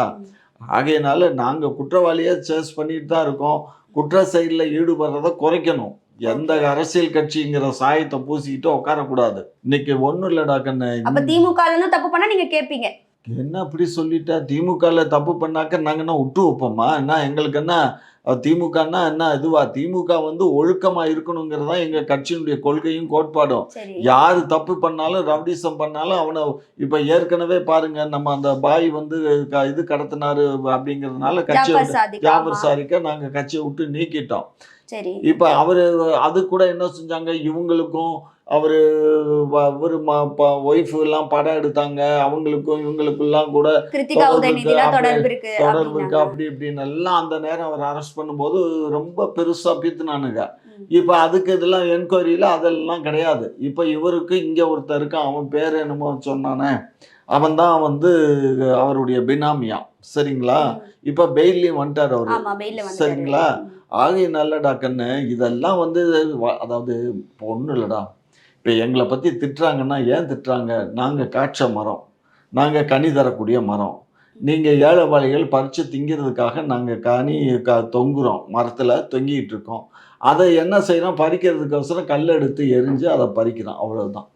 ஆகையினால நாங்கள் குற்றவாளியை சேஸ் பண்ணிட்டு தான் இருக்கோம். குற்ற செயலில் ஈடுபடுறத குறைக்கணும். எந்த அரசியல் கட்சிங்கிற சாயத்தை பூசிக்கிட்டு உட்காரக்கூடாது. இன்னைக்கு ஒன்றும் இல்லடா கண்ணு. அப்ப திமுக தப்பு பண்ணா நீங்க கேப்பீங்க. என்ன அப்படி சொல்லிட்டா? திமுகவில் தப்பு பண்ணாக்க நாங்கள் என்ன விட்டு வைப்போமா? என்ன எங்களுக்கு என்ன திமுகன்னா என்ன இதுவா? திமுக வந்து ஒழுக்கமாக இருக்கணுங்கிறது தான் எங்கள் கட்சியினுடைய கொள்கையும் கோட்பாடும். யார் தப்பு பண்ணாலும் ரவுடிசம் பண்ணாலும் அவனை இப்போ ஏற்கனவே பாருங்க நம்ம அந்த பாய் வந்து இது கடத்தினாரு அப்படிங்கிறதுனால கட்சியை ஜாபர். சாரிக்க நாங்கள் கட்சியை விட்டு நீக்கிட்டோம். இப்போ அவர் அது கூட என்ன செஞ்சாங்க? இவங்களுக்கும் அவர் ஒரு ஒய்ஃபு எல்லாம் படம் எடுத்தாங்க. அவங்களுக்கும் இவங்களுக்கெல்லாம் கூட தொடர்பு இருக்கு. அப்படி இப்படின்னு எல்லாம் அந்த நேரம் அவர் அரெஸ்ட் பண்ணும்போது ரொம்ப பெருசா பீத்துனானுங்க. இப்போ அதுக்கு இதெல்லாம் என்கொயரியில் அதெல்லாம் கிடையாது. இப்போ இவருக்கு இங்கே ஒருத்தர் இருக்கான். அவன் பேர் என்னமோ சொன்னானே. அவன் தான் வந்து அவருடைய பினாமியா. சரிங்களா. இப்போ பெயிலையும் வந்துட்டார் அவர். சரிங்களா? ஆகை நல்லடா கண்ணு இதெல்லாம் வந்து அதாவது ஒன்றும் இல்லைடா இப்போ எங்களை பற்றி திட்டுறாங்கன்னா ஏன் திட்டுறாங்க? நாங்கள் காய்ச்ச மரம். நாங்கள் கனி தரக்கூடிய மரம். நீங்கள் ஏழைவாளிகள் பறித்து திங்கிறதுக்காக நாங்கள் கனி க தொங்குறோம். மரத்தில் தொங்கிட்டு இருக்கோம். அதை என்ன செய்கிறோம் பறிக்கிறதுக்கோசரம் கல் எடுத்து எரிஞ்சு அதை பறிக்கிறோம். அவ்வளவுதான்.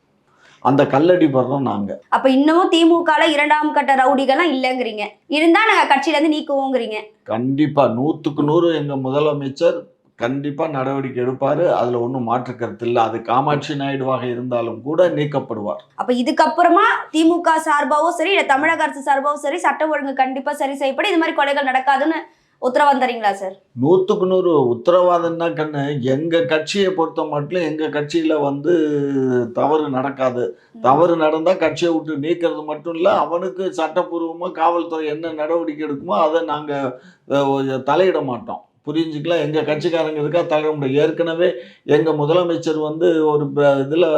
அந்த கல்லடி படுறோம் நாங்கள் அப்ப இன்னமும் திமுகல இரண்டாம் கட்ட ரவுடிகள்லாம் இல்லைங்கிறீங்க. இருந்தா நாங்க கட்சியில இருந்து நீக்குவோங்கிறீங்க. கண்டிப்பாக நூற்றுக்கு நூறு எங்கள் முதலமைச்சர் கண்டிப்பாக நடவடிக்கை எடுப்பார். அதில் ஒன்றும் மாற்று கருத்து இல்லை அது காமாட்சி நாயுடுவாக இருந்தாலும் கூட நீக்கப்படுவார். அப்ப இதுக்கப்புறமா திமுக சார்பாவும் சரி இல்ல தமிழக அரசு சார்பாவும் சரி சட்ட ஒழுங்கு கண்டிப்பா சரி செய்யப்படும். இது மாதிரி கொலைகள் நடக்காதுன்னு உத்தரவாதம் தரீங்களா சார்? நூற்றுக்கு நூறு உத்தரவாதம்னா கண்ணு. எங்கள் கட்சியை பொறுத்த மட்டும் எங்கள் கட்சியில் வந்து தவறு நடக்காது. தவறு நடந்தால் கட்சியை விட்டு நீக்கிறது மட்டும் இல்லை அவனுக்கு சட்டப்பூர்வமாக காவல்துறை என்ன நடவடிக்கை எடுக்குமோ அதை நாங்கள் தலையிட மாட்டோம். புரிஞ்சுக்கலாம். எங்கள் கட்சிக்காரங்க இருக்கா தலையிட முடியும் ஏற்கனவே எங்கள் முதலமைச்சர் வந்து ஒரு இதில்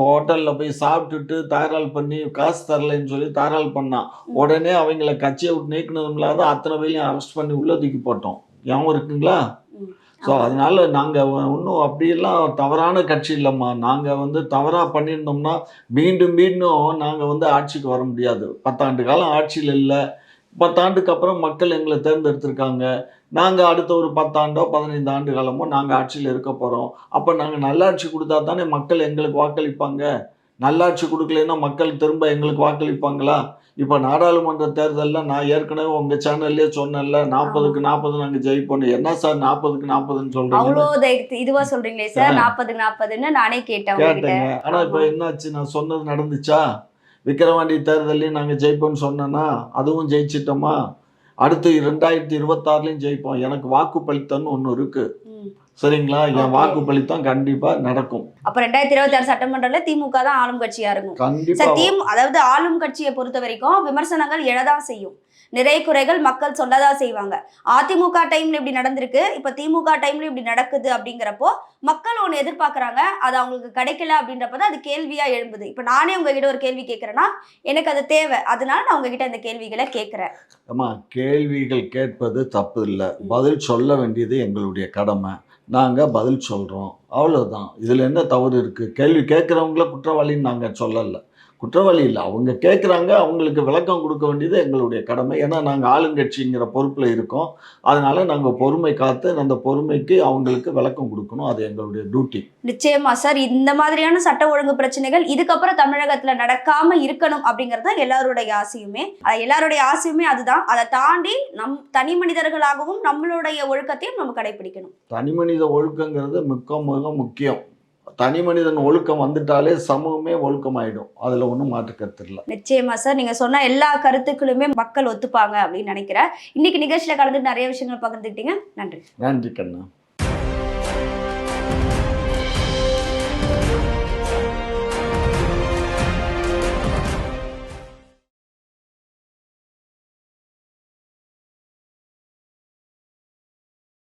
ஹோட்டலில் போய் சாப்பிட்டுட்டு தாராள் பண்ணி காசு தரலைன்னு சொல்லி தாராள் பண்ணான் உடனே அவங்கள கட்சியை விட்டு நீக்கினதும் இல்லாத அத்தனை பேரையும் அரெஸ்ட் பண்ணி உள்ள தூக்கி போட்டோம். ஞாபகம் இருக்குங்களா. ஸோ அதனால நாங்கள் ஒன்றும் அப்படியெல்லாம் தவறான கட்சி இல்லைம்மா. நாங்கள் வந்து தவறாக பண்ணியிருந்தோம்னா மீண்டும் மீண்டும் நாங்கள் வந்து ஆட்சிக்கு வர முடியாது. பத்தாண்டு காலம் ஆட்சியில் இல்லை. பத்தாண்டுக்கு அப்புறம் மக்கள் எங்களை தேர்ந்தெடுத்திருக்காங்க. நாங்கள் அடுத்த ஒரு பத்தாண்டோ பதினைந்து ஆண்டு காலமோ நாங்கள் ஆட்சியில் இருக்க போகிறோம் அப்போ நாங்கள் நல்லாட்சி கொடுத்தா தானே மக்கள் எங்களுக்கு வாக்களிப்பாங்க. நல்லாட்சி கொடுக்கலைன்னா மக்கள் திரும்ப எங்களுக்கு வாக்களிப்பாங்களா? இப்போ நாடாளுமன்ற தேர்தலில் நான் ஏற்கனவே உங்கள் சேனல்லே சொன்னேன்ல நாற்பதுக்கு நாற்பது நாங்கள் ஜெயிப்போம் என்ன சார் நாற்பதுக்கு நாற்பதுன்னு சொல்கிறீங்க அவ்வளோ தை- இதுவா சொல்றீங்களே சார்? நாற்பதுக்கு நாற்பதுன்னு நானே கேட்டேன் கேட்டேங்க. ஆனால் இப்போ. என்னாச்சு? நான் சொன்னது நடந்துச்சா? விக்கிரவாண்டி தேர்தலையும் நாங்கள் ஜெயிப்போம்னு சொன்னேன்னா அதுவும் ஜெயிச்சிட்டோமா? அடுத்து ரெண்டாயிரத்தி இருபத்தாறுலையும் ஜெயிப்போம். எனக்கு வாக்குப்பளித்தம்னு ஒன்று இருக்கு. சரிங்களா? என் Okay. வாக்குப்பளித்தம் கண்டிப்பாக நடக்கும். அப்ப ரெண்டாயிரத்தி இருபத்தி ஆறு சட்டமன்றத்துல திமுக தான் ஆளும் கட்சியா இருக்கும். திமு அதாவது ஆளும் கட்சியை பொறுத்த வரைக்கும் விமர்சனங்கள் எழதான் செய்யும். நிறைய குறைகள் மக்கள் சொல்லதா செய்வாங்க. அதிமுக டைம்ல இப்படி நடந்திருக்கு இப்ப திமுக டைம்ல இப்படி நடக்குது அப்படிங்கிறப்போ மக்கள் ஒன்று எதிர்பார்க்கறாங்க அது அவங்களுக்கு கிடைக்கல அப்படின்றப்பதான் அது கேள்வியா எழும்புது. இப்ப நானே உங்ககிட்ட ஒரு கேள்வி கேட்கறேன்னா எனக்கு அது தேவை. அதனால நான் உங்ககிட்ட இந்த கேள்விகளை கேட்கறேன் ஆமா கேள்விகள் கேட்பது தப்பு இல்லை பதில் சொல்ல வேண்டியது எங்களுடைய கடமை. நாங்கள் பதில் சொல்கிறோம் அவ்வளோதான் இதில் என்ன தவறு இருக்குது கேள்வி கேட்குறவங்கள குற்றவாளின்னு நாங்கள் சொல்லலை. குற்றவாளி இல்லை. அவங்க கேட்குறாங்க அவங்களுக்கு விளக்கம் கொடுக்க வேண்டியது எங்களுடைய கடமை. ஏன்னா நாங்கள் ஆளுங்கட்சிங்கிற பொறுப்பில் இருக்கோம். அதனால நாங்கள் பொறுமை காத்து அந்த பொறுமைக்கு அவங்களுக்கு விளக்கம் கொடுக்கணும். அது எங்களுடைய டியூட்டி நிச்சயமா சார். இந்த மாதிரியான சட்ட ஒழுங்கு பிரச்சனைகள் இதுக்கப்புறம் தமிழகத்துல நடக்காம இருக்கணும் அப்படிங்கறது தான் எல்லாருடைய ஆசையுமே. அது எல்லாருடைய ஆசையுமே அதுதான். அதை தாண்டி நம் தனி மனிதர்களாகவும் நம்மளுடைய ஒழுக்கத்தையும் நம்ம கடைபிடிக்கணும். தனி மனித ஒழுக்கங்கிறது மிக மிக முக்கியம். தனி மனிதன் ஒழுக்கம் வந்துட்டாலே சமூகமே ஒழுக்கமாயிடும். அதில் ஒன்றும் மாற்று கருத்து இல்லை. நிச்சயமா சார். நீங்க சொன்ன எல்லா கருத்துக்களுமே மக்கள் ஒத்துப்பாங்க அப்படின்னு நினைக்கிறேன். இன்னைக்கு நிகழ்ச்சியில கலந்து நிறைய விஷயங்கள் பகிர்ந்துக்கிட்டீங்க. நன்றி. நன்றி கண்ணா.